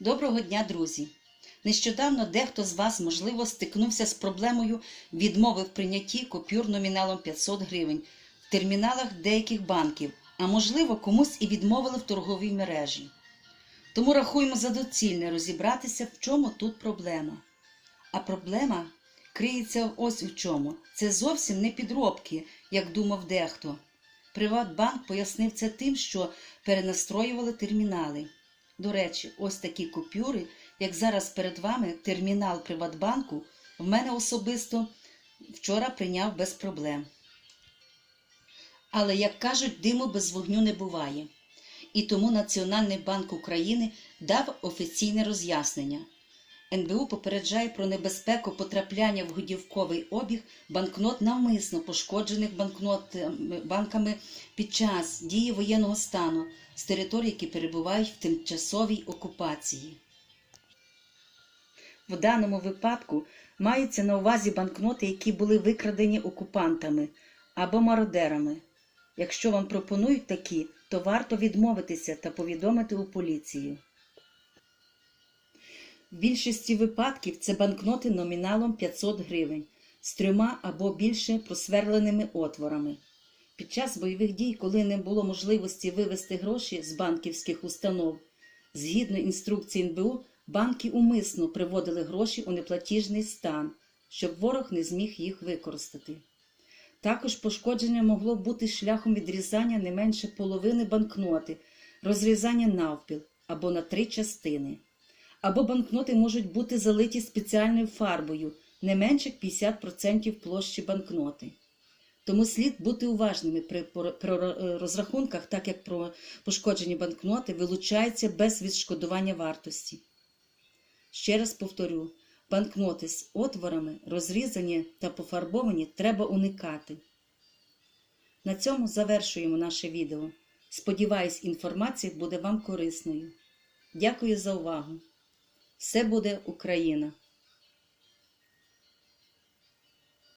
Доброго дня, друзі! Нещодавно дехто з вас, можливо, стикнувся з проблемою відмови в прийнятті купюр номіналом 500 гривень в терміналах деяких банків, а можливо, комусь і відмовили в торговій мережі. Тому рахуємо за доцільне розібратися, в чому тут проблема. А проблема криється ось у чому. Це зовсім не підробки, як думав дехто. Приватбанк пояснив це тим, що перенастроювали термінали. До речі, ось такі купюри, як зараз перед вами термінал Приватбанку, в мене особисто вчора прийняв без проблем. Але, як кажуть, диму без вогню не буває. І тому Національний банк України дав офіційне роз'яснення. НБУ попереджає про небезпеку потрапляння в годівковий обіг банкнот навмисно пошкоджених банкнот банками під час дії воєнного стану з територій, які перебувають в тимчасовій окупації. В даному випадку маються на увазі банкноти, які були викрадені окупантами або мародерами. Якщо вам пропонують такі, то варто відмовитися та повідомити у поліцію. В більшості випадків це банкноти номіналом 500 гривень з трьома або більше просверленими отворами. Під час бойових дій, коли не було можливості вивести гроші з банківських установ, згідно інструкції НБУ, банки умисно приводили гроші у неплатіжний стан, щоб ворог не зміг їх використати. Також пошкодження могло бути шляхом відрізання не менше половини банкноти, розрізання навпіл або на три частини. Або банкноти можуть бути залиті спеціальною фарбою не менше 50% площі банкноти. Тому слід бути уважними при при розрахунках, так як про пошкоджені банкноти вилучаються без відшкодування вартості. Ще раз повторю, банкноти з отворами, розрізані та пофарбовані треба уникати. На цьому завершуємо наше відео. Сподіваюсь, інформація буде вам корисною. Дякую за увагу! Все буде Україна!